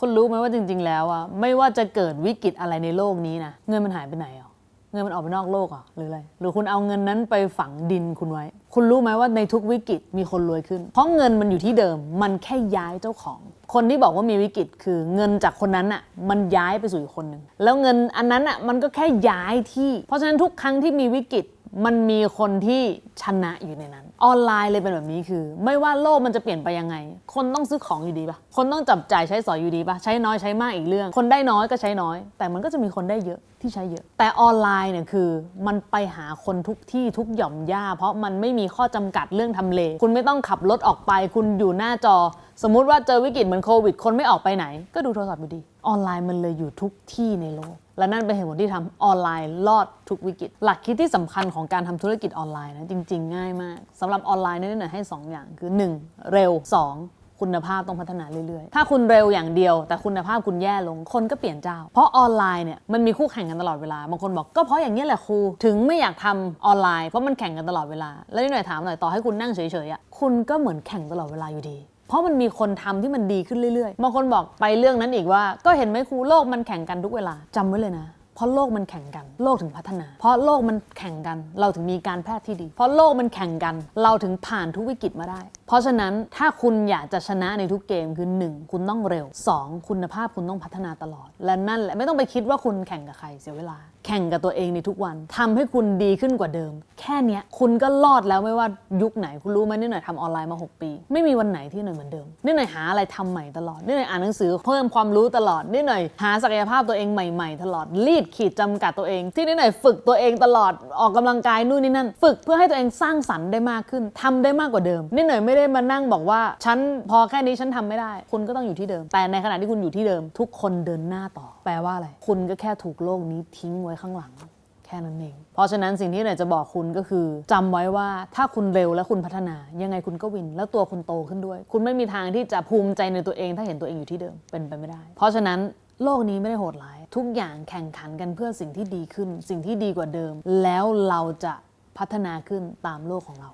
คุณรู้ไหมว่าจริง ๆ แล้วอะไม่ว่าจะเกิดวิกฤตอะไรในโลกนี้นะเงินมันหายไปไหนอะเงินมันออกไปนอกโลกอะหรืออะไรหรือคุณเอาเงินนั้นไปฝังดินคุณไว้ คุณรู้ไหมว่าในทุกวิกฤตมีคนรวยขึ้น เพราะเงินมันอยู่ที่เดิม มันแค่ย้ายเจ้าของ คนที่บอกว่ามีวิกฤตคือเงินจากคนนั้นอะมันย้ายไปสู่อีกคนหนึ่งแล้วเงินอันนั้นอะมันก็แค่ย้ายที่ เพราะฉะนั้นทุกครั้งที่มีวิกฤต มันมีคนที่ชนะอยู่ในนั้น ออนไลน์เลยเป็นแบบนี้คือ ไม่ว่าโลกมันจะเปลี่ยนไปยังไง คนต้องซื้อของอยู่ดีปะคนต้องจับจ่ายใช้สอยอยู่ดีปะใช้น้อยใช้มากอีกเรื่อง คนได้น้อยก็ใช้น้อย แต่มันก็จะมีคนได้เยอะที่ใช้เยอะ แต่ออนไลน์เนี่ยคือ มันไปหาคนทุกที่ทุกหย่อมย่า เพราะมันไม่มีข้อจำกัดเรื่องทำเล คุณไม่ต้องขับรถออกไป คุณอยู่หน้าจอ สมมุติว่าเจอวิกฤตเหมือนโควิด คนไม่ออกไปไหน ก็ดูโทรศัพท์อยู่ดี ออนไลน์มันเลยอยู่ทุกที่ในโลก และนั่นเป็นเหตุผลที่ทำออนไลน์รอดทุกวิกฤต หลักคิดที่สำคัญของการทำธุรกิจออนไลน์นะจริง ๆ ง่ายมากสำหรับออนไลน์เนี่ยหน่อยให้ 2 อย่างคือ 1. เร็ว 2. คุณภาพต้องพัฒนาเรื่อย ๆ ถ้าคุณเร็วอย่างเดียว แต่คุณภาพคุณแย่ลง คนก็เปลี่ยนเจ้า เพราะออนไลน์เนี่ยมันมีคู่แข่งกันตลอดเวลา บางคนบอกก็เพราะอย่างนี้แหละครู ถึงไม่อยากทำออนไลน์เพราะมันแข่งกันตลอดเวลา แล้วนี่หน่อยถามหน่อยต่อให้คุณนั่งเฉยๆอะ คุณก็เหมือนแข่งตลอดเวลาอยู่ดี เพราะมันมีคนทำที่มันดีขึ้นเรื่อยๆบางคนบอกไปเรื่องนั้นอีกว่า ก็เห็นไหมครูโลกมันแข่งกันทุกเวลาจำไว้เลยนะ เพราะโลกมันแข่งกัน โลกถึงพัฒนา เพราะโลกมันแข่งกัน เราถึงมีการแพทย์ที่ดี เพราะโลกมันแข่งกัน เราถึงผ่านทุกวิกฤตมาได้ เพราะฉะนั้นถ้าคุณอยากจะชนะในทุกเกมคือ 1 คุณต้องเร็ว 2 คุณภาพคุณต้องพัฒนาตลอด และนั่นแหละไม่ต้องไปคิดว่าคุณแข่งกับใครเสียเวลา แข่งกับตัวเองในทุกวันทำให้คุณดีขึ้นกว่าเดิม แค่นี้คุณก็รอดแล้วไม่ว่ายุคไหนคุณรู้ไหมนี่หน่อยทำออนไลน์มา 6 ปี ไม่มีวันไหนที่หน่อยเหมือนเดิมนี่หน่อยหาอะไรทำใหม่ตลอดนี่หน่อยอ่านหนังสือเพิ่มความรู้ตลอดนี่หน่อยหาศักยภาพตัวเองใหม่ ๆ ตลอดรีดขีดจำกัดตัวเอง ที่นี่หน่อยฝึกตัวเองตลอดออกกำลังกายนู่นนี่นั่น ฝึกเพื่อให้ตัวเองสร้างสรรค์ได้มากขึ้นทำได้มากกว่าเดิมนี่หน่อยไม่ได้มานั่งบอกว่า ฉันพอแค่นี้ฉันทำไม่ได้ คุณก็ต้องอยู่ที่เดิม แต่ในขณะที่คุณอยู่ที่เดิม ทุกคนเดินหน้าต่อ แปลว่าอะไร คุณก็แค่ถูกโลกนี้ทิ้งไว้ข้างหลังแค่นั้นเอง เพราะฉะนั้นสิ่งที่หน่อยจะบอกคุณก็คือจำไว้ว่าถ้าคุณเร็วและคุณพัฒนา ยังไงคุณก็วิน แล้วตัวคุณโตขึ้นด้วย คุณไม่มีทางที่จะภูมิใจในตัวเอง ถ้าเห็นตัวเองอยู่ที่เดิมเป็นไปไม่ได้ เพราะฉะนั้น โลกนี้ไม่ได้โหดร้าย ทุกอย่างแข่งขันกันเพื่อสิ่งที่ดีขึ้น สิ่งที่ดีกว่าเดิม แล้วเราจะพัฒนาขึ้นตามโลกของเรา